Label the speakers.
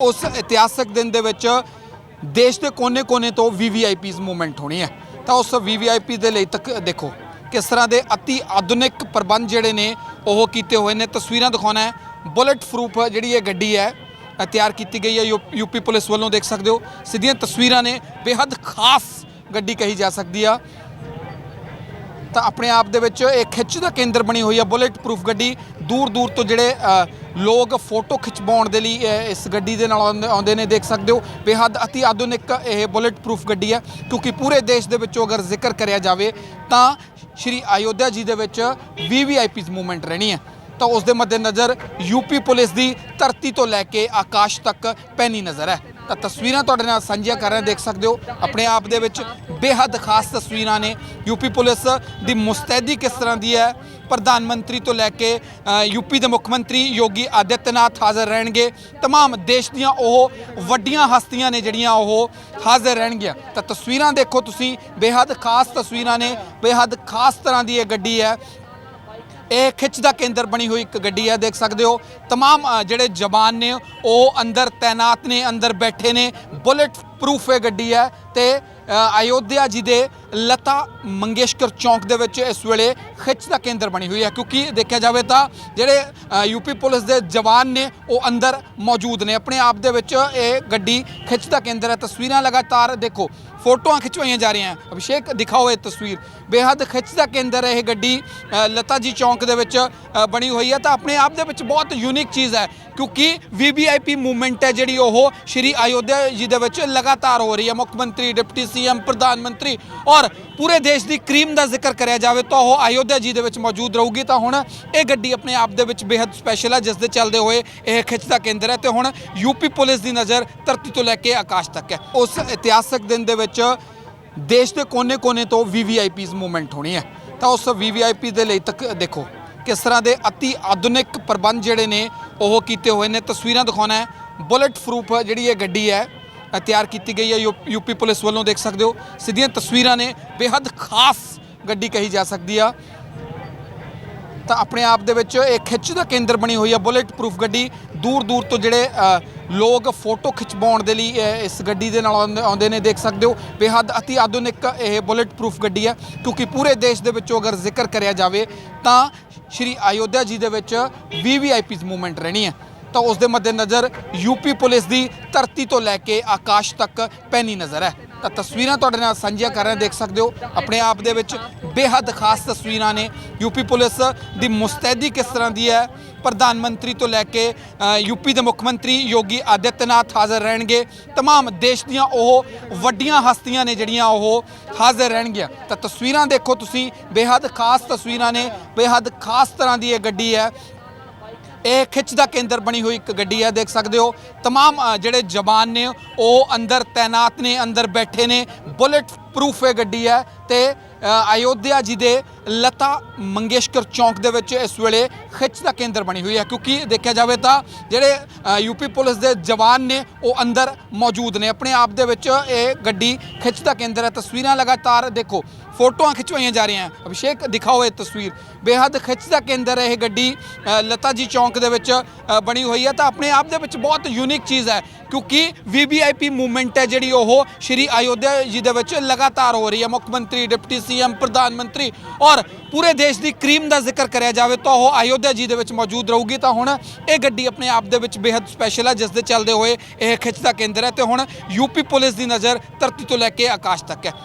Speaker 1: ਉਸ ਇਤਿਹਾਸਕ ਦਿਨ ਦੇ ਵਿੱਚ ਦੇਸ਼ ਦੇ ਕੋਨੇ-ਕੋਨੇ ਤੋਂ ਵੀਵੀਆਈਪੀਜ਼ ਮੂਵਮੈਂਟ ਹੋਣੀ ਹੈ। ਤਾਂ ਉਸ ਵੀਵੀਆਈਪੀ ਦੇ ਲਈ ਤੱਕ ਦੇਖੋ ਕਿਸ ਤਰ੍ਹਾਂ ਦੇ ਅਤੀ ਆਧੁਨਿਕ ਪ੍ਰਬੰਧ ਜਿਹੜੇ ਨੇ ਉਹ ਕੀਤੇ ਹੋਏ ਨੇ। ਤਸਵੀਰਾਂ ਦਿਖਾਉਣਾ ਹੈ। ਬੁਲਟ ਪ੍ਰੂਫ ਜਿਹੜੀ ਇਹ ਗੱਡੀ ਹੈ ਤਿਆਰ ਕੀਤੀ ਗਈ ਹੈ। ਯੂ- ਯੂਪੀ ਪੁਲਿਸ ਵੱਲੋਂ ਦੇਖ ਸਕਦੇ ਹੋ। ਸਿੱਧੀਆਂ ਤਸਵੀਰਾਂ ਨੇ। ਬੇहद ਖਾਸ ਗੱਡੀ ਕਹੀ ਜਾ ਸਕਦੀ ਆ। ਤਾਂ ਆਪਣੇ ਆਪ ਦੇ ਵਿੱਚ ਇਹ ਖਿੱਚ ਦਾ ਕੇਂਦਰ ਬਣੀ ਹੋਈ ਹੈ ਬੁਲੇਟ ਪ੍ਰੂਫ ਗੱਡੀ। ਦੂਰ ਦੂਰ ਤੋਂ ਜਿਹੜੇ ਲੋਕ ਫੋਟੋ ਖਿਚਵਾਉਣ ਦੇ ਲਈ ਇਸ ਗੱਡੀ ਦੇ ਨਾਲ ਆਉਂਦੇ- ਆਉਂਦੇ ਨੇ, ਦੇਖ ਸਕਦੇ ਹੋ। ਬੇਹੱਦ ਅਤੀ ਆਧੁਨਿਕ ਇਹ ਬੁਲੇਟ ਪ੍ਰੂਫ ਗੱਡੀ ਹੈ ਕਿਉਂਕਿ ਪੂਰੇ ਦੇਸ਼ ਦੇ ਵਿੱਚੋਂ ਅਗਰ ਜ਼ਿਕਰ ਕਰਿਆ ਜਾਵੇ, ਤਾਂ ਸ਼੍ਰੀ ਅਯੋਧਿਆ ਜੀ ਦੇ ਵਿੱਚ ਵੀਵੀਆਈਪੀਜ਼ ਮੂਵਮੈਂਟ ਰਹਿਣੀ ਹੈ ਤਾਂ ਉਸ ਦੇ ਮੱਦੇਨਜ਼ਰ ਯੂਪੀ ਪੁਲਿਸ ਦੀ ਧਰਤੀ ਤੋਂ ਲੈ ਕੇ ਆਕਾਸ਼ ਤੱਕ ਪੈਣੀ ਨਜ਼ਰ ਹੈ ਤਾਂ ਤਸਵੀਰਾਂ ਤੁਹਾਡੇ ਨਾਲ ਸਾਂਝੀਆਂ ਕਰ ਰਹੇ ਦੇਖ ਸਕਦੇ ਹੋ। ਆਪਣੇ ਆਪ ਦੇ ਵਿੱਚ ਬੇहद ਖਾਸ ਤਸਵੀਰਾਂ ਨੇ। ਯੂਪੀ ਪੁਲਿਸ ਦੀ ਮੁਸਤੈਦੀ ਕਿਸ ਤਰ੍ਹਾਂ ਦੀ ਹੈ? ਪ੍ਰਧਾਨ ਮੰਤਰੀ ਤੋਂ ਲੈ ਕੇ ਯੂਪੀ ਦੇ ਮੁੱਖ ਮੰਤਰੀ ਯੋਗੀ ਆਦਿੱਤਨਾਥ ਹਾਜ਼ਰ ਰਹਿਣਗੇ। तमाम ਦੇਸ਼ ਦੀਆਂ ਉਹ ਵੱਡੀਆਂ ਹਸਤੀਆਂ ਨੇ ਜਿਹੜੀਆਂ ਉਹ ਹਾਜ਼ਰ ਰਹਿਣਗੀਆਂ। ਤਾਂ ਤਸਵੀਰਾਂ ਦੇਖੋ ਤੁਸੀਂ ਬੇहद ਖਾਸ ਤਸਵੀਰਾਂ ਨੇ ਬੇहद ਖਾਸ ਤਰ੍ਹਾਂ ਦੀ ਇਹ ਗੱਡੀ ਹੈ। ਇਹ ਖਿੱਚ ਦਾ ਕੇਂਦਰ ਬਣੀ ਹੋਈ ਇੱਕ ਗੱਡੀ ਹੈ, ਦੇਖ ਸਕਦੇ ਹੋ। तमाम ਜਿਹੜੇ ਜਵਾਨ ਨੇ, ਉਹ ਅੰਦਰ ਤਾਇਨਾਤ ਨੇ, ਅੰਦਰ ਬੈਠੇ ਨੇ। ਬੁਲੇਟ ਪ੍ਰੂਫ ਇਹ ਗੱਡੀ ਹੈ ਤੇ ਅਯੋਧਿਆ ਜੀ ਦੇ ਲਤਾ ਮੰਗੇਸ਼ਕਰ ਚੌਂਕ ਦੇ ਵਿੱਚ ਇਸ ਵੇਲੇ ਖਿੱਚ ਦਾ ਕੇਂਦਰ ਬਣੀ ਹੋਈ ਹੈ ਕਿਉਂਕਿ ਦੇਖਿਆ ਜਾਵੇ ਤਾਂ ਜਿਹੜੇ ਅ, ਯੂਪੀ ਪੁਲਿਸ ਦੇ ਜਵਾਨ ਨੇ ਉਹ ਅੰਦਰ ਮੌਜੂਦ ਨੇ। ਆਪਣੇ ਆਪ ਦੇ ਵਿੱਚ ਇਹ ਗੱਡੀ ਖਿੱਚ ਦਾ ਕੇਂਦਰ ਹੈ। ਤਸਵੀਰਾਂ ਲਗਾਤਾਰ ਦੇਖੋ ਫੋਟੋਆਂ ਖਿਚਵਾਈਆਂ ਜਾ ਰਹੀਆਂ। ਅਭਿਸ਼ੇਕ ਦਿਖਾਓ ਇਹ ਤਸਵੀਰ। ਬੇਹੱਦ ਖਿੱਚ ਦਾ ਕੇਂਦਰ ਹੈ ਇਹ ਗੱਡੀ ਲਤਾ ਜੀ ਚੌਂਕ ਦੇ ਵਿੱਚ ਬਣੀ ਹੋਈ ਹੈ। ਤਾਂ ਆਪਣੇ ਆਪ ਦੇ ਵਿੱਚ ਬਹੁਤ ਯੂਨੀਕ ਚੀਜ਼ ਹੈ ਕਿਉਂਕਿ ਵੀਵੀਆਈਪੀ ਮੂਵਮੈਂਟ ਹੈ ਜਿਹੜੀ ਉਹ ਸ਼੍ਰੀ ਅਯੋਧਿਆ ਜੀ ਦੇ ਵਿੱਚ ਲਗਾਤਾਰ ਹੋ ਰਹੀ ਹੈ। ਮੁੱਖ ਮੰਤਰੀ ਡਿਪਟੀ ਸੀਐਮ ਪ੍ਰਧਾਨ ਮੰਤਰੀ ਔਰ ਪੂਰੇ ਦੇਸ਼ ਦੀ ਕਰੀਮ ਦਾ ਜ਼ਿਕਰ ਕਰਿਆ ਜਾਵੇ ਤਾਂ ਉਹ ਅਯੋਧਿਆ ਜੀ ਦੇ ਵਿੱਚ ਮੌਜੂਦ ਰਹੂਗੀ, ਤਾਂ ਹੁਣ ਇਹ ਗੱਡੀ ਆਪਣੇ ਆਪ ਦੇ ਵਿੱਚ ਬੇहद ਸਪੈਸ਼ਲ ਹੈ ਜਿਸ ਦੇ ਚੱਲਦੇ ਹੋਏ ਇਹ ਖਿੱਚ ਦਾ ਕੇਂਦਰ ਹੈ ਤੇ ਹੁਣ ਯੂਪੀ ਪੁਲਿਸ ਦੀ ਨਜ਼ਰ ਧਰਤੀ ਤੋਂ ਲੈ ਕੇ ਆਕਾਸ਼ ਤੱਕ ਹੈ। ਉਸ ਇਤਿਹਾਸਕ ਦਿਨ ਦੇ ਵਿੱਚ ਦੇਸ਼ ਦੇ ਕੋਨੇ-ਕੋਨੇ ਤੋਂ ਵੀਵੀਆਈਪੀਜ਼ ਮੂਵਮੈਂਟ ਹੋਣੀ ਹੈ। ਤਾਂ ਉਸ ਵੀਵੀਆਈਪੀ ਦੇ ਲਈ ਤੱਕ ਦੇਖੋ ਕਿਸ ਤਰ੍ਹਾਂ ਦੇ ਅਤੀ ਆਧੁਨਿਕ ਪ੍ਰਬੰਧ ਜਿਹੜੇ ਨੇ ਉਹ ਕੀਤੇ ਹੋਏ ਨੇ। ਤਸਵੀਰਾਂ ਦਿਖਾਉਣਾ ਹੈ। ਬੁਲਟ ਪ੍ਰੂਫ ਜਿਹੜੀ ਇਹ ਗੱਡੀ ਹੈ ਤਿਆਰ ਕੀਤੀ ਗਈ ਹੈ। ਯੂਪੀ ਪੁਲਿਸ ਵੱਲੋਂ ਦੇਖ ਸਕਦੇ ਹੋ, ਸਿੱਧੀਆਂ ਤਸਵੀਰਾਂ ਨੇ ਬੇਹੱਦ ਖਾਸ ਗੱਡੀ ਕਹੀ ਜਾ ਸਕਦੀ ਆ। ਤਾਂ ਆਪਣੇ ਆਪ ਦੇ ਵਿੱਚ ਇਹ ਖਿੱਚ ਦਾ ਕੇਂਦਰ ਬਣੀ ਹੋਈ ਆ, ਬੁਲੇਟ ਪ੍ਰੂਫ ਗੱਡੀ। ਦੂਰ ਦੂਰ ਤੋਂ ਜਿਹੜੇ ਲੋਕ ਫੋਟੋ ਖਿਚਵਾਉਣ ਦੇ ਲਈ ਇਸ ਗੱਡੀ ਦੇ ਨਾਲ ਆਉਂਦੇ ਨੇ, ਦੇਖ ਸਕਦੇ ਹੋ। ਬੇਹੱਦ ਅਤਿ ਆਧੁਨਿਕ ਇਹ ਬੁਲੇਟ ਪ੍ਰੂਫ ਗੱਡੀ ਹੈ ਕਿਉਂਕਿ ਪੂਰੇ ਦੇਸ਼ ਦੇ ਵਿੱਚੋਂ ਅਗਰ ਜ਼ਿਕਰ ਕਰਿਆ ਜਾਵੇ, ਤਾਂ ਸ਼੍ਰੀ ਅਯੋਧਿਆ ਜੀ ਦੇ ਵਿੱਚ ਵੀਵੀਆਈਪੀਸ ਮੂਵਮੈਂਟ ਰਹਿਣੀ ਹੈ ਤਾਂ ਉਸ ਦੇ ਮੱਦੇਨਜ਼ਰ ਯੂਪੀ ਪੁਲਿਸ ਦੀ ਧਰਤੀ ਤੋਂ ਲੈ ਕੇ ਆਕਾਸ਼ ਤੱਕ ਪੈਣੀ ਨਜ਼ਰ ਹੈ। ਤਾਂ ਤਸਵੀਰਾਂ ਤੁਹਾਡੇ ਨਾਲ ਸਾਂਝੀਆਂ ਕਰ ਰਹੇ ਦੇਖ ਸਕਦੇ ਹੋ। ਆਪਣੇ ਆਪ ਦੇ ਵਿੱਚ ਬੇਹੱਦ ਖਾਸ ਤਸਵੀਰਾਂ ਨੇ। ਯੂਪੀ ਪੁਲਿਸ ਦੀ ਮੁਸਤੈਦੀ ਕਿਸ ਤਰ੍ਹਾਂ ਦੀ ਹੈ? ਪ੍ਰਧਾਨ ਮੰਤਰੀ ਤੋਂ ਲੈ ਕੇ ਯੂਪੀ ਦੇ ਮੁੱਖ ਮੰਤਰੀ ਯੋਗੀ ਆਦਿੱਤਨਾਥ ਹਾਜ਼ਰ ਰਹਿਣਗੇ। तमाम ਦੇਸ਼ ਦੀਆਂ ਉਹ ਵੱਡੀਆਂ ਹਸਤੀਆਂ ਨੇ ਜਿਹੜੀਆਂ ਉਹ ਹਾਜ਼ਰ ਰਹਿਣਗੀਆਂ। ਤਾਂ ਤਸਵੀਰਾਂ ਦੇਖੋ ਤੁਸੀਂ। ਬੇਹੱਦ ਖਾਸ ਤਸਵੀਰਾਂ ਨੇ। ਬੇਹੱਦ ਖਾਸ ਤਰ੍ਹਾਂ ਦੀ ਇਹ ਗੱਡੀ ਹੈ। ਇਹ ਖਿੱਚ ਦਾ ਕੇਂਦਰ ਬਣੀ ਹੋਈ ਇੱਕ ਗੱਡੀ ਹੈ ਦੇਖ ਸਕਦੇ ਹੋ तमाम ਅ, ਜਿਹੜੇ ਜਵਾਨ ਨੇ ਉਹ ਅੰਦਰ ਤਾਇਨਾਤ ਨੇ ਅੰਦਰ ਬੈਠੇ ਨੇ ਬੁਲਟ ਪ੍ਰੂਫ ਇਹ ਗੱਡੀ ਹੈ ਤੇ ਅ, ਅਯੋਧਿਆ ਜੀ ਦੇ ਲਤਾ ਮੰਗੇਸ਼ਕਰ ਚੌਂਕ ਦੇ ਵਿੱਚ ਇਸ ਵੇਲੇ ਖਿੱਚ ਦਾ ਕੇਂਦਰ ਬਣੀ ਹੋਈ ਹੈ ਕਿਉਂਕਿ ਦੇਖਿਆ ਜਾਵੇ ਤਾਂ ਜਿਹੜੇ ਅ, ਯੂਪੀ ਪੁਲਿਸ ਦੇ ਜਵਾਨ ਨੇ ਉਹ ਅੰਦਰ ਮੌਜੂਦ ਨੇ। ਆਪਣੇ ਆਪ ਦੇ ਵਿੱਚ ਇਹ ਗੱਡੀ ਖਿੱਚ ਦਾ ਕੇਂਦਰ ਹੈ। ਤਸਵੀਰਾਂ ਲਗਾਤਾਰ ਦੇਖੋ ਫੋਟੋਆਂ ਖਿਚਵਾਈਆਂ ਜਾ ਰਹੀਆਂ। ਅਭਿਸ਼ੇਕ ਦਿਖਾਓ ਇਹ ਤਸਵੀਰ। ਬੇਹੱਦ ਖਿੱਚ ਦਾ ਕੇਂਦਰ ਹੈ ਇਹ ਗੱਡੀ ਲਤਾ ਜੀ ਚੌਂਕ ਦੇ ਵਿੱਚ ਬਣੀ ਹੋਈ ਹੈ। ਤਾਂ ਆਪਣੇ ਆਪ ਦੇ ਵਿੱਚ ਬਹੁਤ ਯੂਨੀਕ ਚੀਜ਼ ਹੈ ਕਿਉਂਕਿ ਵੀਵੀਆਈਪੀ ਮੂਵਮੈਂਟ ਹੈ ਜਿਹੜੀ ਉਹ ਸ਼੍ਰੀ ਅਯੋਧਿਆ ਜੀ ਦੇ ਵਿੱਚ ਲਗਾਤਾਰ ਹੋ ਰਹੀ ਹੈ। ਮੁੱਖ ਮੰਤਰੀ ਡਿਪਟੀ ਸੀਐਮ ਪ੍ਰਧਾਨ ਮੰਤਰੀ ਔਰ ਪੂਰੇ ਦੇਸ਼ ਦੀ ਕਰੀਮ ਦਾ ਜ਼ਿਕਰ ਕਰਿਆ ਜਾਵੇ ਤਾਂ ਉਹ ਅਯੋਧਿਆ ਜੀ ਦੇ ਵਿੱਚ ਮੌਜੂਦ ਰਹੂਗੀ ਤਾਂ ਹੁਣ ਇਹ ਗੱਡੀ ਆਪਣੇ ਆਪ ਦੇ ਵਿੱਚ ਬੇहद ਸਪੈਸ਼ਲ ਹੈ ਜਿਸ ਦੇ ਚੱਲਦੇ ਹੋਏ ਇਹ ਖਿੱਚ ਦਾ ਕੇਂਦਰ ਹੈ ਤੇ ਹੁਣ ਯੂਪੀ ਪੁਲਿਸ ਦੀ ਨਜ਼ਰ ਧਰਤੀ ਤੋਂ ਲੈ ਕੇ ਆਕਾਸ਼ ਤੱਕ ਹੈ।